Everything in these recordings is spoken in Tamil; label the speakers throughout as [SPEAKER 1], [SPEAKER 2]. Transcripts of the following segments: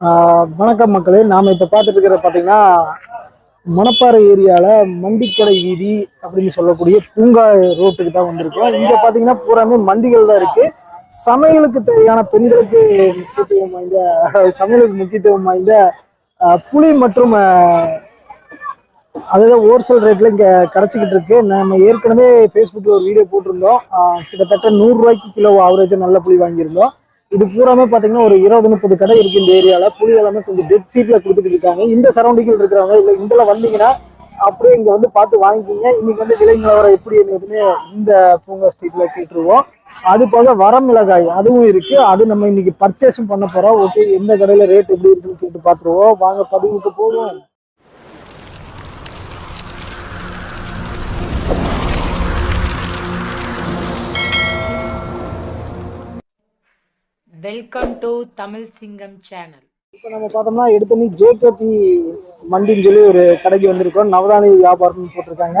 [SPEAKER 1] வணக்கம் மக்களே. நாம இப்ப பார்த்துட்டு இருக்கிற பாத்தீங்கன்னா மணப்பாறை ஏரியால மண்டிக்கடை வீதி அப்படின்னு சொல்லக்கூடிய பூங்கா ரோட்டுக்கு தான் வந்திருக்கோம். இங்க பாத்தீங்கன்னா பூராமே மண்டிகள் தான் இருக்கு. சமையலுக்கு தேவையான பெண்களுக்கு முக்கியத்துவம் வாய்ந்த சமையலுக்கு முக்கியத்துவம் வாய்ந்த புளி மற்றும் அதுதான் ஹோல்சேல் ரேட்ல இங்க கிடைச்சிக்கிட்டு இருக்கு. நம்ம ஏற்கனவே ஃபேஸ்புக்கில் ஒரு வீடியோ போட்டிருந்தோம். கிட்டத்தட்ட நூறு ரூபாய்க்கு கிலோ ஆவரேஜா நல்ல புளி வாங்கியிருந்தோம். இது பூராமே பாத்தீங்கன்னா ஒரு இருபது முப்பது கடை இருக்கு இந்த ஏரியால. புளி எல்லாமே கொஞ்சம் டெட் சீட்ல கொடுத்துட்டு இருக்காங்க. இந்த சரௌண்டிங்கில் இருக்கிறவங்க இல்ல இதுல வந்தீங்கன்னா அப்படியே இங்க வந்து பார்த்து வாங்கிக்கிங்க. இன்னைக்கு வந்து விலை நிலவரம் எப்படி இருந்ததுன்னு இந்த பூங்கா ஸ்ட்ரீட்ல கேட்டுருவோம். அது போக வரமிளகாய் அதுவும் இருக்கு. அது நம்ம இன்னைக்கு பர்ச்சேஸும் பண்ண போறோம். ஓகே எந்த கடையில ரேட் எப்படி இருக்குன்னு கேட்டு பார்த்துருவோம். வாங்க பதிவுக்கு போவோம்.
[SPEAKER 2] வெல்கம் டு தமிழ் சிங்கம் சேனல்
[SPEAKER 1] இப்போ நம்ம பார்த்தோம்னா எடுத்தோன்னே ஜேகேபி மண்டின்னு சொல்லி ஒரு கடைக்கு வந்திருக்கோம் நவதானிய வியாபாரம்னு போட்டிருக்காங்க.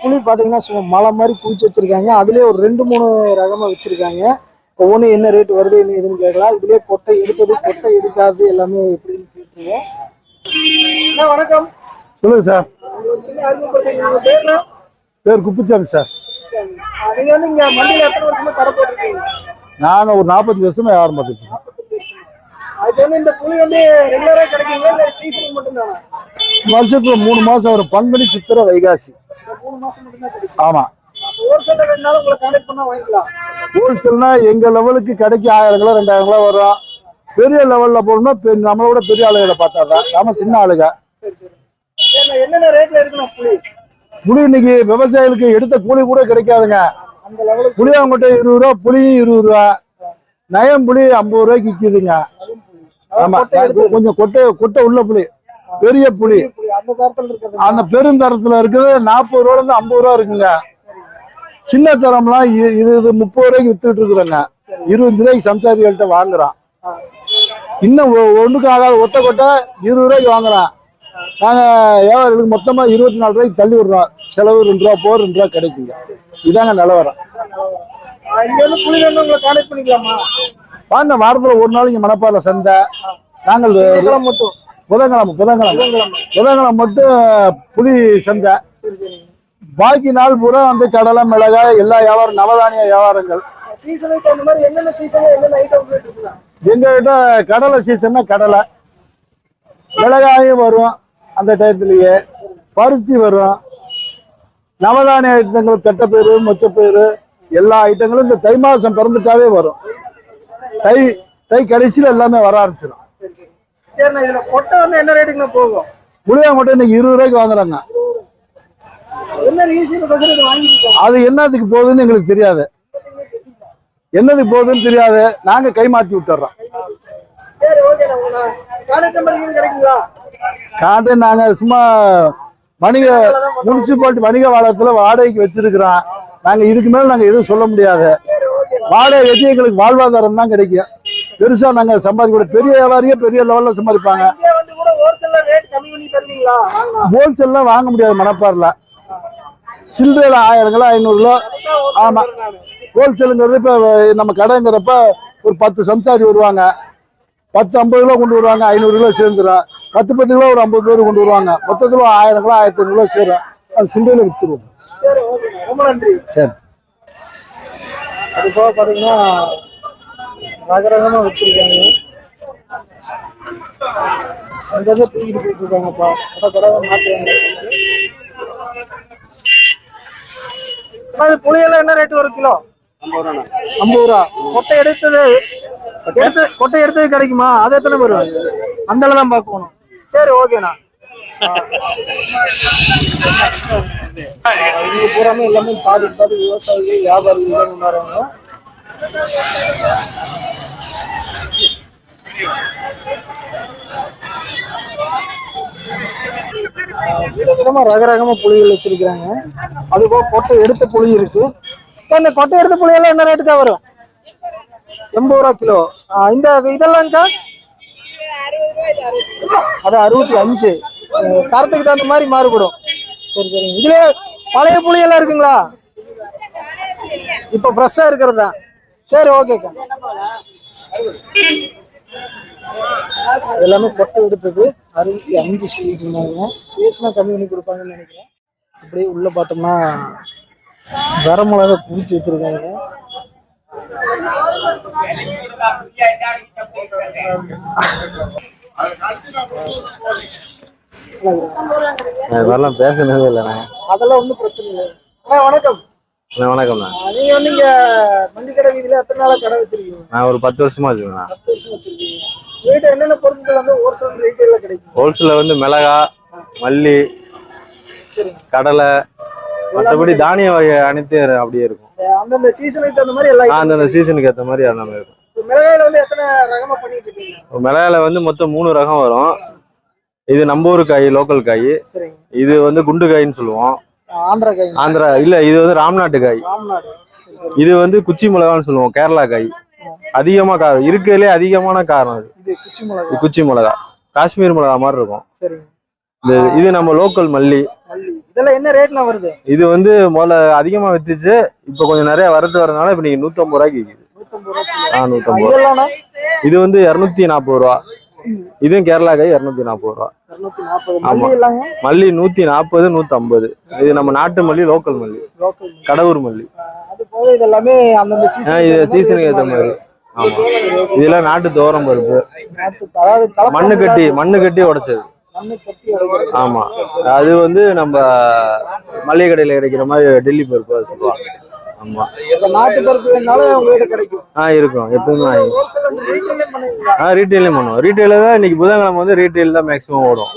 [SPEAKER 1] புளி பார்த்தீங்கன்னா சும்மா மலை மாதிரி குளிச்சு வச்சிருக்காங்க. அதுலேயே ஒரு ரெண்டு மூணு ரகமாக வச்சிருக்காங்க. ஒவ்வொன்றும் என்ன ரேட் வருது என்ன எதுன்னு கேட்கலாம். இதுலேயே கொட்டை எடுத்தது கொட்டை எடுக்காது எல்லாமே எப்படின்னு கேட்டுருவோம். வணக்கம்.
[SPEAKER 3] சொல்லுங்க சார்.
[SPEAKER 1] பேர்
[SPEAKER 3] குப்புச்சாமி சார்.
[SPEAKER 1] சரி. ஆஹ் நீங்க வந்து இங்க மண்டியில் எத்தனை வருஷமா கடை போட்டிருக்கீங்க?
[SPEAKER 3] நாங்கள் ஒரு நாற்பத்தஞ்சு வருஷமா வியாபாரம் பார்த்துட்டு இருக்கோம். வருஷத்துல மூணு மாசம் வரும் பங்குனி சித்திரை வைகாசி. ஆமா. ஹோல்சேல்னா எங்க லெவலுக்கு கடைக்கு ஆயிரம் கிலோ ரெண்டாயிரம் கிலோ வரும். பெரிய லெவல்ல போகணும்னா பெ- நம்மளோட பெரிய ஆளுகளை பார்த்தாதான் நாம சின்ன
[SPEAKER 1] புளி
[SPEAKER 3] புளி இன்னைக்கு விவசாயிகளுக்கு எடுத்த கூலி கூட கிடைக்காதுங்க.
[SPEAKER 1] அந்த லெவலுக்கு
[SPEAKER 3] புளி அவங்ககிட்ட இருபது ரூபா புளியும் இருபது ரூபா. நயம் புளி ஐம்பது ரூபாய்க்கு விற்கிதுங்க ஆமா கொஞ்சம் கொட்டை கொட்டை உள்ள புளி பெரிய புளி.
[SPEAKER 1] அந்த
[SPEAKER 3] பெருந்தரத்துல இருக்குது நாற்பது ரூபால இருந்து ஐம்பது ரூபா இருக்குங்க. சின்ன தரம்லாம் இது இது முப்பது ரூபாய்க்கு வித்துட்டு இருக்கிறோங்க. இருபது ரூபாய்க்கு சம்சாரிகள்கிட்ட வாங்குறான். இன்னும் ஒ- ஒண்ணுக்கு ஆகாத. ஒத்த கொட்டை இருபது ரூபாய்க்கு வாங்குறான். நாங்க வியாபாரிகளுக்கு மொத்தமா இருபத்தி நாலு ரூபாய்க்கு தள்ளி விடுறோம். செலவு ரெண்டு ரூபா போர் ரெண்டு ரூபா கிடைக்குங்க. இதாங்க நிலவரம்.
[SPEAKER 1] இங்க
[SPEAKER 3] வாங்க வாரத்துல ஒரு நாளைக்கு மணப்பாறையில சந்தை. நாங்கள்
[SPEAKER 1] மட்டும்.
[SPEAKER 3] புதன்கிழமை புதன்கிழமை. புதன்கிழமை. மட்டும் புளி சந்தை. பாக்கி நாள் பூரா வந்து கடலை மிளகாய் எல்லா வியாபாரம் நவதானிய வியாபாரங்கள்.
[SPEAKER 1] சீசனுக்கு அந்த மாதிரி என்னென்ன சீசன் என்னென்ன ஐட்டம் இருக்குண்ணா
[SPEAKER 3] எங்க கிட்ட கடலை சீசன்னா கடலை. மிளகாயும் வரும். அந்த டயத்துலயே பருத்தி வரும். நவதானிய ஐட்டங்கள் தட்டைப்பயிறு மொச்சப்பயிறு எல்லா ஐட்டங்களும் இந்த தை மாசம் பிறந்துட்டாவே வரும். தை தை கடைசியில் எல்லாமே வர ஆரம்பிச்சிடும் புளியாங்கொட்டை இன்னைக்கு இருபது ரூபாய்க்கு வாங்குறாங்க. அது என்னத்துக்கு போகுதுன்னு எங்களுக்கு தெரியாது. என்னதுக்கு போகுதுன்னு தெரியாது. நாங்க கை மாத்தி விட்டுறோம்.
[SPEAKER 1] சரி ஓகேண்ணா உங்க கான்டாக்ட் நம்பர் இங்கே கிடைக்குங்களா
[SPEAKER 3] காட்டு நாங்க சும்மா வணிக முனிசிபாலிட்டி வணிக வாழத்துல வாடகைக்கு வச்சிருக்கிறோம். நாங்க இதுக்கு மேல நாங்க எதுவும் சொல்ல முடியாது. வாடகை வச்சு எங்களுக்கு வாழ்வாதாரம் தான் கிடைக்கும். பெருசா நாங்க சம்பாதிக்க கூட பெரிய வியாபாரியே பெரிய லெவல்ல சம்பாதிப்பாங்க. ஹோல்சேல்லாம் வாங்க முடியாது மணப்பாறைல சில்லறையில ஆயிரம் கிலோ ஐநூறு கிலோ. ஆமா. ஹோல்சேலுங்கிறது இப்ப நம்ம கடைங்கிறப்ப ஒரு பத்து சம்சாரி வருவாங்க. பத்து ஐம்பது கிலோ கொண்டு வருவாங்க ஐநூறு கிலோ சேர்ந்துரும். பத்து பத்து கிலோ ஒரு ஐம்பது பேர் கொண்டு வருவாங்க. மொத்தத்துல ஆயிரம் கிலோ ஆயிரத்தி ஐநூறு கிலோ சேரும். அது
[SPEAKER 1] சரி ஓகேண்ணா ரொம்ப நன்றி.
[SPEAKER 3] சரி.
[SPEAKER 1] அது போக பார்த்தீங்கன்னா ரகரகமாக வச்சிருக்காங்க அங்கங்கே தூக்கிட்டு போயிட்டு இருக்காங்கப்பா கடை கடை மாற்றுவாங்க அது புளியெல்லாம் என்ன ரேட் ஒரு கிலோ? ஐம்பது ரூபா. கொட்டை எடுத்தது எடுத்து கொட்டை எடுத்தது கிடைக்குமா? அது எத்தனை பேர்? அந்த தான் பார்க்கணும். சரி ஓகேண்ணா இங்க பூராமே எல்லாமே பாதி பாதி விவசாயிகள் வியாபாரிகள் தான் விதவிதமா ரகரகமா புளிகள் வச்சிருக்கிறாங்க. அது போக கொட்டை எடுத்த புளி இருக்கு. இந்த கொட்டை எடுத்த புளி எல்லாம் என்ன ரேட்டுக்கா வரும்? எண்பது ரூபா கிலோ இந்த இதெல்லாம்க்கா அது அறுபத்தி அஞ்சு தரத்துக்கு தகுந்த மாதிரி மாறுபடும் சரி சரி இதுல பழைய புளி எல்லாம் இருக்குங்களா இப்போ ஃப்ரெஷ்ஷாக இருக்கிறதா சரி ஓகேக்கா எல்லாமே கொட்டை எடுத்தது அறுபத்தி அஞ்சு சொல்லிட்டு இருந்தாங்க பேசினா கம்மி பண்ணி கொடுப்பாங்கன்னு நினைக்கிறேன் அப்படியே உள்ளே பார்த்தோம்னா வரமிளகா குடிச்சு வச்சுருக்காங்க
[SPEAKER 4] இதெல்லாம் பேசுனதே இல்லைண்ணே
[SPEAKER 1] அதெல்லாம் ஒன்றும் பிரச்சனை இல்லை. அண்ணா வணக்கம்.
[SPEAKER 4] அண்ணா வணக்கம்ண்ணா
[SPEAKER 1] நீங்க வந்து இங்க மண்டிக்கடை வீதியில எத்தனை நாளா கடை வச்சிருக்கீங்க?
[SPEAKER 4] நான் ஒரு பத்து வருஷமா வச்சுக்கோண்ணா
[SPEAKER 1] பத்து வருஷம் வச்சிருக்கீங்க. வீட்டு என்னென்ன பொருட்கள் வந்து ஹோல்சேல் ரீட்டைல கிடைக்கும்?
[SPEAKER 4] ஹோல்சேலில் வந்து மிளகா மல்லி கடலை மற்றபடி தானிய வகை அனைத்து அப்படியே இருக்கும்.
[SPEAKER 1] அந்தந்த சீசனுக்கு தகுந்த மாதிரி எல்லா
[SPEAKER 4] ஆ, அந்தந்த சீசனுக்கு ஏற்ற மாதிரி எல்லாமே இருக்கும்.
[SPEAKER 1] மிளகாயில வந்து எத்தனை ரகமா பண்ணிட்டு இருக்கீங்க?
[SPEAKER 4] மிளகால வந்து மொத்தம் மூணு ரகம் வரும். இது நம்ம ஊர் காய் லோக்கல் காய். இது வந்து குண்டு காயின்னு சொல்லுவோம்.
[SPEAKER 1] ஆந்திரா காய்.
[SPEAKER 4] ஆந்திரா இல்ல இது வந்து ராம்நாட்டு காய். இது வந்து குச்சி மிளகான்னு சொல்லுவோம் கேரளா காய். அதிகமா காரம் இருக்கிறதுலே அதிகமான காரம் அது.
[SPEAKER 1] குச்சி மிளகா.
[SPEAKER 4] காஷ்மீர் மிளகா மாதிரி இருக்கும். இது இது நம்ம லோக்கல் மல்லி.
[SPEAKER 1] இதெல்லாம் என்ன ரேட்னா வருது?
[SPEAKER 4] இது வந்து முதல்ல அதிகமா வித்துச்சு. இப்போ கொஞ்சம் நிறைய வரத்து வரதுனால இப்போ நீங்க நூத்தம்பது ரூபாய்க்கு விக்குது. ஆ நூத்தம்பது ரூபா இது வந்து இரநூத்தி நாற்பது ரூபா. இதுவும் கேரளா காய் இரநூத்தி நாற்பது ரூபா. ஆமா.
[SPEAKER 1] மல்லி
[SPEAKER 4] நூத்தி நாற்பது நூத்தம்பது. இது நம்ம நாட்டு மல்லி லோக்கல் மல்லி. கடவுர் மல்லி.
[SPEAKER 1] அது போக இது எல்லாமே அந்தந்த
[SPEAKER 4] ஆ,
[SPEAKER 1] சீசன்
[SPEAKER 4] இது சீசனுக்கு ஏற்ற மாதிரி. ஆமா. இதெல்லாம் நாட்டு துவரம் பருப்பு. மண்ணு கட்டி மண்ணு கட்டி உடைச்சது. ஆமா. அது வந்து நம்ம மளிகை கடையில கிடைக்கிற மாதிரி டெல்லி பருப்பு சொல்லுவாங்க. ஆமா.
[SPEAKER 1] நாட்டு பருப்பு வேணாலும் உங்ககிட்ட கிடைக்கும்.
[SPEAKER 4] ஆ இருக்கும். எப்பவுமே ஆ ரீட்டைலையும் பண்ணுவோம். ரீட்டைல தான் இன்னைக்கு புதன்கிழமை வந்து ரீட்டைல் தான் மேக்ஸிமம் ஓடும்.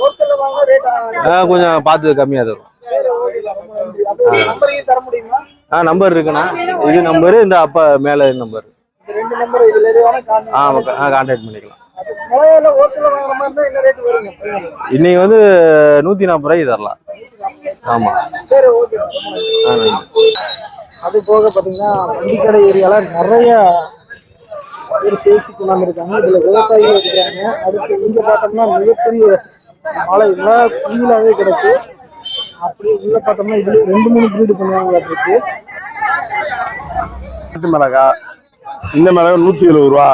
[SPEAKER 4] ஆ, கொஞ்சம் பார்த்து கம்மியா தரும். ஆ. நம்பர் இருக்குண்ணா. இது நம்பர் இந்த அப்பா மேல நம்பர்
[SPEAKER 1] இந்த ரெண்டு நம்பர் இதுல எது வேணா
[SPEAKER 4] ஆ
[SPEAKER 1] காணுங்க
[SPEAKER 4] ஆ கான்டாக்ட் பண்ணிக்கலாம். இன்னைக்கு வந்து நூத்தி நாற்பது ரூபாய்க்கு தரலாம். ஆமா.
[SPEAKER 1] சரி ஓகே. அது போக பாத்தீங்கன்னா வண்டிக்கடை ஏரியால நிறைய பேர் சேல்ஸுக்கு கொண்டாந்து இருக்காங்க. இதுல விவசாயிகள் இருக்கிறாங்க. அடுத்து இங்க பார்த்தோம்னா மிகப்பெரிய மழை இவ்வளோ குயிலாவே கிடக்கு. அப்படியே உள்ள பார்த்தோம்னா இதுல ரெண்டு மூணு பிரீடு பண்ணுவாங்க இருக்கு.
[SPEAKER 5] மிளகா இந்த மிளகு நூத்தி எழுபது ரூபா.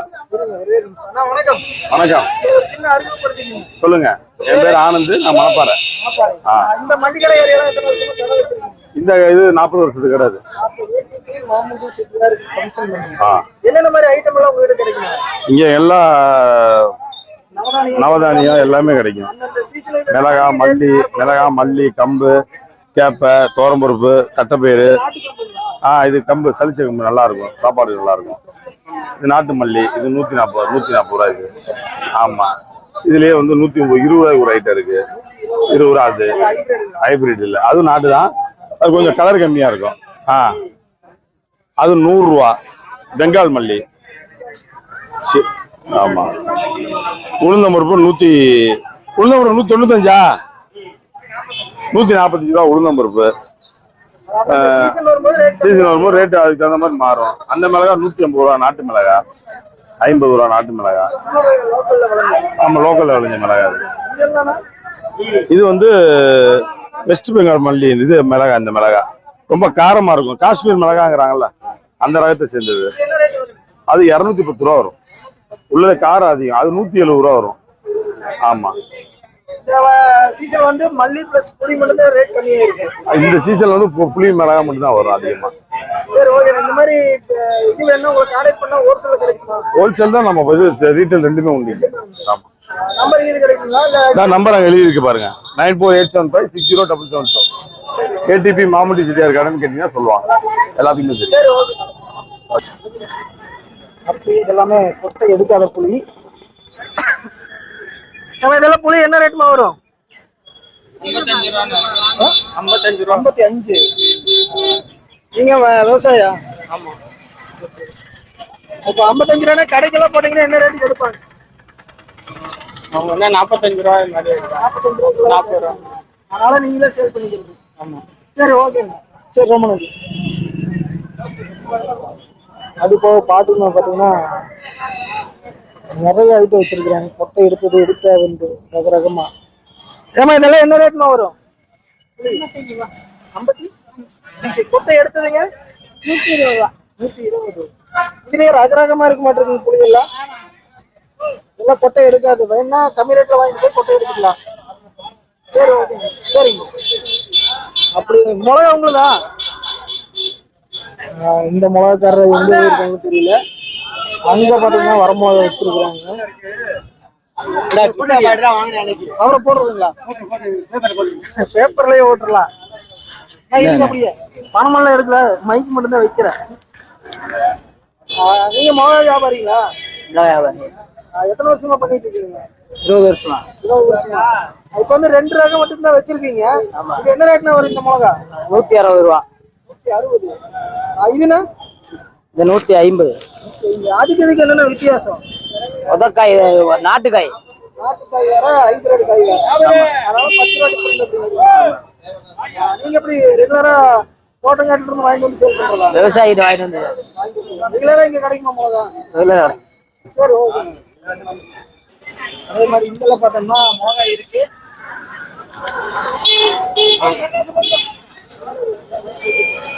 [SPEAKER 1] வணக்கம்.
[SPEAKER 5] சொல்லுங்க. என் பேர் ஆனந்த் நான் மணப்பாறை.
[SPEAKER 1] இந்த
[SPEAKER 5] இது நாற்பது வருஷத்துக்கு கிடையாது இங்க எல்லா
[SPEAKER 1] நவதானியம்
[SPEAKER 5] எல்லாமே கிடைக்கும். மிளகா மல்லி மிளகா மல்லி கம்பு கேப்பை தோரம்பருப்பு தட்டைப்பயிறு. ஆ இது கம்பு சளிச்ச கம்பு நல்லாயிருக்கும். சாப்பாடு நல்லாயிருக்கும். இது நாட்டு மல்லி இது நூற்றி நாற்பது நூற்றி நாற்பது ரூபா இது. ஆமாம் இதுலேயே வந்து நூற்றி முப்பது இருபது ரூபாய்க்கு ஒரு ஐட்டம் இருக்குது இருபது ரூபா அது. ஹைப்ரிட் இல்லை. அதுவும் நாட்டு தான். அது கொஞ்சம் கலர் கம்மியாக இருக்கும். ஆ. அது நூறுரூவா பெங்கால் மல்லி. சி- ஆமாம் உளுந்தம்பருப்பு பருப்பு நூத்தி நூற்றி பருப்பு தொண்ணூத்தஞ்சா? நூத்தி நாற்பத்தஞ்சு ரூபா உளுந்தம் பருப்பு
[SPEAKER 1] சீசன் வரும்போது ரேட்
[SPEAKER 5] சீசன் வரும்போது ரேட் அதுக்கு தகுந்த மாதிரி மாறும். அந்த மிளகா நூத்தி ஐம்பது ரூபா நாட்டு மிளகா ஐம்பது ரூபா நாட்டு மிளகா. நம்ம லோக்கல்ல விளைஞ்ச மிளகா இது வந்து வெஸ்ட் பெங்கால் மல்லி இது மிளகா இந்த மிளகா. ரொம்ப காரமா இருக்கும். காஷ்மீர் மிளகாங்கிறாங்கல்ல அந்த ரகத்தை சேர்ந்தது. அது இரநூத்தி பத்து ரூபா வரும். உள்ள காரம் அதிகம். அது நூத்தி எழுபது ரூபா வரும். ஆமா.
[SPEAKER 1] சீசன் வந்து மல்லி பிளஸ் புளி மட்டும் தான் ரேட் கம்மியா இருக்கு
[SPEAKER 5] இந்த சீசன்ல வந்து புளி மிளகா மட்டும் தான் வரும் அதிகமா.
[SPEAKER 1] சரி ஓகே இந்த மாதிரி இது வேணா உங்களுக்கு கான்டாக்ட் பண்ணா ஹோல்சேல் கிடைக்குமா?
[SPEAKER 5] ஹோல்சேல் தான் நம்ம ரீட்டைல் ரெண்டுமே உண்டு. ஆமா.
[SPEAKER 1] நம்பர் இது கிடைக்குங்களா?
[SPEAKER 5] நம்பர் அங்கே எழுதி இருக்கு பாருங்க nine four eight seven five six zero double seven four ATP Mamutti Chettiar கடன் கேட்டீங்கன்னா சொல்லுவாங்க. எல்லாத்துக்குமே
[SPEAKER 1] சரி இதெல்லாமே கொட்டை எடுக்காத புளி. நம்ம இதெல்லாம் புளி என்ன ரேட்மா வரும்? ஐம்பத்தி அஞ்சு நீங்க வ- விவசாயியா ஆமா. இப்போ ஐம்பத்தஞ்சு ரூபா கடைக்கெல்லாம் போட்டீங்கன்னா என்ன ரேட்டுக்கு எடுப்பாங்க
[SPEAKER 6] அவங்க என்ன நாற்பத்தஞ்சு ரூபா இந்த மாதிரி எடுப்பாங்க.
[SPEAKER 1] நாற்பத்தஞ்சு ரூபா
[SPEAKER 6] நாற்பது ரூபா.
[SPEAKER 1] அதனால நீங்களே சேல் பண்ணிக்கிறது ஆமா. சரி ஓகேங்க சரி ரொம்ப நன்றி. அது போக பாட்டுங்க பார்த்தீங்கன்னா நிறைய ஐட்டம் வச்சிருக்கிறாங்க. கொட்டை எடுத்தது எடுக்காது ரக ரகமா ஏமா இதெல்லாம் என்ன ரேட்மா வரும்? ஐம்பத்தி. கொட்டை எடுத்ததுங்க? நூத்தி இருபது ரூபா. நூத்தி இருபது. இதுலயே ரக ரகமா இருக்க மாட்டேங்குது புளியெல்லாம். எல்லாம் கொட்டை எடுக்காது. வேணா கம்மி ரேட்ல வாங்கி போய் கொட்டை எடுத்துக்கலாம். சரி ஓகே. சரிங்க. அப்படி மிளகா உங்களுதா? இந்த மிளகாக்காரர் எங்க இருக்காங்க தெரியல. அங்க பாத்தீங்கன்னா வரமிளகா வச்சிருக்காங்க அவரை போடுறதுங்களா? பேப்பர்லயே ஓட்டுறலாம். அப்படியே பணமெல்லாம் எடுக்கல. மைக் மட்டும் தான் வைக்கிறேன். ஆஹ் நீங்க மிளகா வியாபாரிங்களா? ஆஹ் எத்தனை வருஷமா பண்ணிட்டு இருக்கீங்க?
[SPEAKER 7] இருபது வருஷமா.
[SPEAKER 1] இருபது வருஷமா? இப்ப வந்து ரெண்டு ரகம் மட்டும் தான் வச்சிருக்கீங்க. இது என்ன ரேட்னா வரும் இந்த மிளகா?
[SPEAKER 7] நூத்தி அறுபது ரூபா.
[SPEAKER 1] நூத்தி அறுபது. ஆஹ் இதுனா
[SPEAKER 7] இந்த நூத்தி ஐம்பது.
[SPEAKER 1] அதுக்கு இதுக்கு என்னென்ன வித்தியாசம்?
[SPEAKER 7] உதக்காய் நாட்டுக்காய்.
[SPEAKER 1] நாட்டுக்காய் வேற ஹைபிரிட் காய் வேற அதனால பத்து ஆஹ் நீங்க எப்படி ரெகுலரா தோட்டம் இருந்து வாங்கிட்டு வந்து சேல் பண்றதா
[SPEAKER 7] விவசாயிட்டு வாங்கிட்டு வந்து.
[SPEAKER 1] ரெகுலரா இங்க கிடைக்குமா மிளகா
[SPEAKER 7] ரெகுலர்
[SPEAKER 1] சரி ஓகே. அதே மாதிரி இங்கெல்லாம் பார்த்தோம்னா மிளகாய் இருக்கு.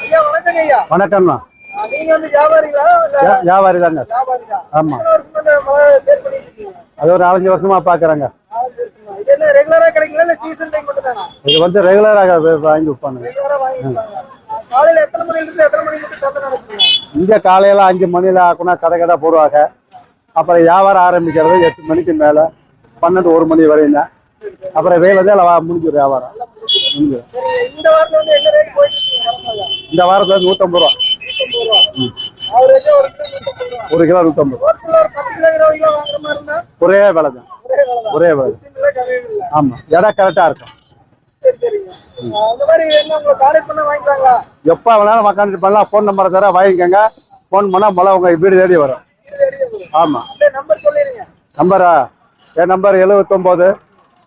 [SPEAKER 1] ஐயா வணக்கங்க ஐயா.
[SPEAKER 3] வணக்கம்ண்ணா.
[SPEAKER 1] வந்து
[SPEAKER 3] வியாபாரி தாங்க ஆமா. அது ஒரு நாலஞ்சு வருஷமா பாக்குறேங்க.
[SPEAKER 1] இது
[SPEAKER 3] வந்து ரெகுலராக வாங்கி விற்பானுங்க இங்க காலையில அஞ்சு மணில ஆக்குனா கடை கடை போடுவாங்க. அப்புறம் வியாபாரம் ஆரம்பிக்கிறது எட்டு மணிக்கு மேல பன்னெண்டு ஒரு மணி வரையும் தான் அப்புறம் வேலை தான் முடிஞ்சு வியாபாரம்.
[SPEAKER 1] இந்த வாரத்துல வந்து
[SPEAKER 3] நூத்தம்பது ரூபா.
[SPEAKER 1] ஒரு கிலோ நூத்தம்பது ரூபா
[SPEAKER 3] ஒரு விலை தான்.
[SPEAKER 1] ஒரே விலை தான்.
[SPEAKER 3] ஒரே விலை.
[SPEAKER 1] சின்னதா கம்மியும் இல்ல.
[SPEAKER 3] ஆமா. இடம் கரெக்டா இருக்கும். எப்போ வேணாலும் உக்காந்துட்டு பண்ணலாம். ஃபோன் நம்பரை தர வாங்கிக்கோங்க. ஃபோன் பண்ணால் மொளை உங்கள் வீடு தேடி வரும். ஆமாம்
[SPEAKER 1] நம்பர்?
[SPEAKER 3] என் நம்பர் எழுபத்தொம்போது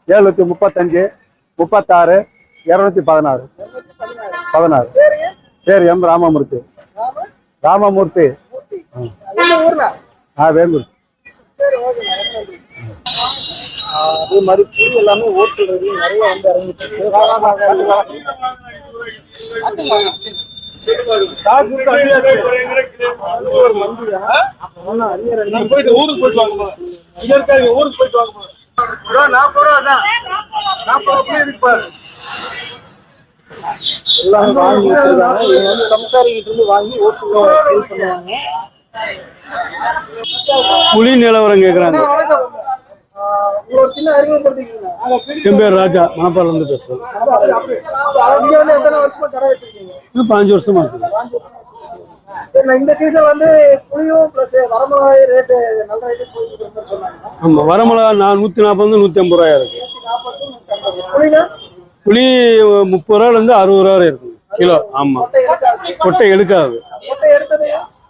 [SPEAKER 3] எழுநூற்றி முப்பத்தஞ்சு முப்பத்தாறு இரநூத்தி பதினாறு. பதினாறு. பேர் எம் ராமமூர்த்தி. ராமமூர்த்தி. ஆ
[SPEAKER 1] நன்றி அதே மாதிரி புளி எல்லாமே ஹோல்சேல் ரேட்ல நிறைய வந்து இறங்கிட்டு
[SPEAKER 8] போயிட்டு ஊருக்கு போயிட்டு வாங்க. இங்க இருக்காது ஊருக்கு போயிட்டு வாங்க
[SPEAKER 1] நாற்பது ரூபா தான் நாற்பது ரூபா புளி இருக்கு பாரு எல்லாமே வாங்கி வச்சிருக்காங்க. இவங்க வந்து சம்சாரிக்கிட்ட இருந்து வாங்கி ஹோல்சேல் சேல் பண்ணுவாங்க.
[SPEAKER 9] புலி நிலவரம் கேட்குறாங்க
[SPEAKER 1] ஒரு அறிமுகப்படுத்திக்கீங்க
[SPEAKER 9] என் பேர் ராஜா. மணப்பாறையில இருந்து பேசுறேன்
[SPEAKER 1] எத்தனை வருஷமா இந்த சீசன் வந்து புளியும் பிளஸ் வரமிளகாய் ரேட்டு நல்ல ரேட்டு போயிட்டு
[SPEAKER 9] ஆமா வரமிளகா நான் நூத்தி நாற்பது நூத்தி ஐம்பது ரூபாயா இருக்கு. புளி முப்பது ரூபால இருந்து அறுபது ரூபா வரை இருக்கு கிலோ. ஆமா.
[SPEAKER 1] கொட்டை எடுக்காது.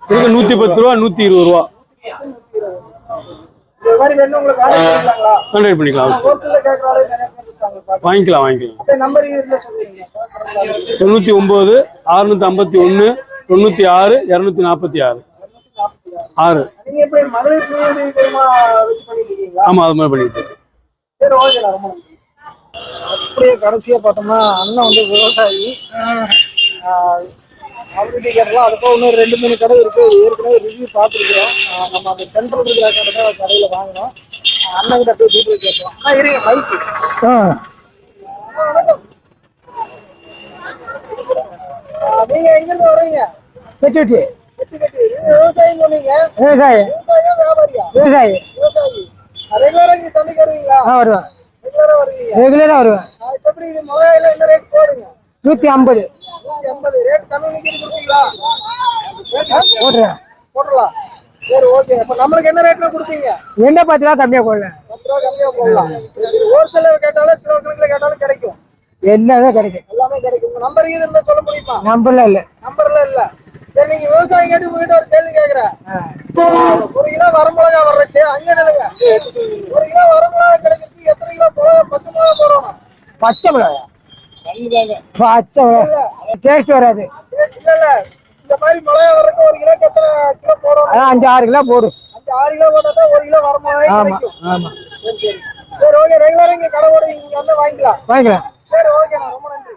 [SPEAKER 9] இதுக்கு நூத்தி பத்து ரூபா நூத்தி இருபது ரூபா கான்டாக்ட் பண்ணிக்கலாம். வாங்கிக்கலாம் வாங்கிக்கலாம். தொண்ணூத்தி ஒன்பது அறுநூத்தி ஐம்பத்தி ஒண்ணு தொண்ணூத்தி ஆறு இருநூத்தி நாற்பத்தி ஆறு. ஆறு.
[SPEAKER 1] நீங்க எப்படி மகளிர் சுய உதவி குழுமா வச்சு பண்ணிட்டு இருக்கீங்களா?
[SPEAKER 9] ஆமா அது மாதிரி பண்ணிட்டு
[SPEAKER 1] அப்படியே கடைசியா பார்த்தோம்னா அண்ணன் வந்து விவசாயி. அவருக்கு கேட்டலாம் அதுக்கு இன்னும் ரெண்டு மூணு கடை இருக்கு. ஏற்கனவே ரிவ்யூ பார்த்துருக்குறோம். நம்ம அந்த சென்ட்ரல் இருக்கிற கடை தான் கடையில வாங்கினோம். அண்ணன் கிட்ட போய் டீட்டெயில் கேட்கலாம். அண்ணா இருங்க மைக்கு அண்ணா, வணக்கம் ஆஹ் நீங்க எங்க இருந்து வரீங்க
[SPEAKER 7] செக்யூரிட்டி
[SPEAKER 1] விவசாயம் சொன்னீங்க.
[SPEAKER 7] விவசாயி.
[SPEAKER 1] விவசாயியா வியாபாரியா?
[SPEAKER 7] விவசாயி.
[SPEAKER 1] விவசாயி. இங்க சந்தைக்கு வருவீங்களா?
[SPEAKER 7] ஆ வருவேன்
[SPEAKER 1] ரெகுலரா
[SPEAKER 7] வருவேன். நூத்தி ஐம்பது. போட்டுறேன்
[SPEAKER 1] போடலாம் சரி ஓகே அப்ப நம்மளுக்கு என்ன ரேட்ல கொடுப்பீங்க?
[SPEAKER 7] என்ன பத்து ரூபா கம்மியா போடல
[SPEAKER 1] பத்து ரூபா கம்மியா போடலாம். ஹோல்சேல கேட்டாலும் கிலோ கணக்குல கேட்டாலும் கிடைக்கும்.
[SPEAKER 7] எல்லாமே கிடைக்கும்.
[SPEAKER 1] எல்லாமே கிடைக்கும். நம்பர் இது இருந்தா சொல்ல முடியுமா?
[SPEAKER 7] நம்பர்லாம் இல்ல.
[SPEAKER 1] நம்பர்ல இல்ல. சரி நீங்க விவசாயம் கேட்டு உங்ககிட்ட ஒரு கேள்வி கேக்குறேன். ஒரு கிலோ வரமிளகா வர்றதுக்கு அங்க நிலுங்க ஒரு கிலோ வரமிளகா கிடைக்கிறதுக்கு எத்தனை கிலோ மிளகா பச்சை மிளகா போடணும்
[SPEAKER 7] பச்சை மிளகா? பச்சை மிளகா. டேஸ்ட் வராது.
[SPEAKER 1] இல்ல இல்ல. இந்த மாதிரி மிளகா வர்றதுக்கு ஒரு கிலோக்கு எத்தனை கிலோ போடணும்?
[SPEAKER 7] அஞ்சு ஆறு கிலோ போடும்
[SPEAKER 1] அஞ்சு ஆறு கிலோ போட்டா ஒரு கிலோ வரமிளகாய்
[SPEAKER 7] ஆமா
[SPEAKER 1] கிடைக்கும்.
[SPEAKER 7] ஆமா.
[SPEAKER 1] சரி சரி. சரி ஓகே. ரெகுலரா இங்க கடை ஓட இங்க வந்து வாங்கிக்கலாம்.
[SPEAKER 7] வாங்கிக்கலாம்.
[SPEAKER 1] சரி ஓகேண்ணா ரொம்ப நன்றி.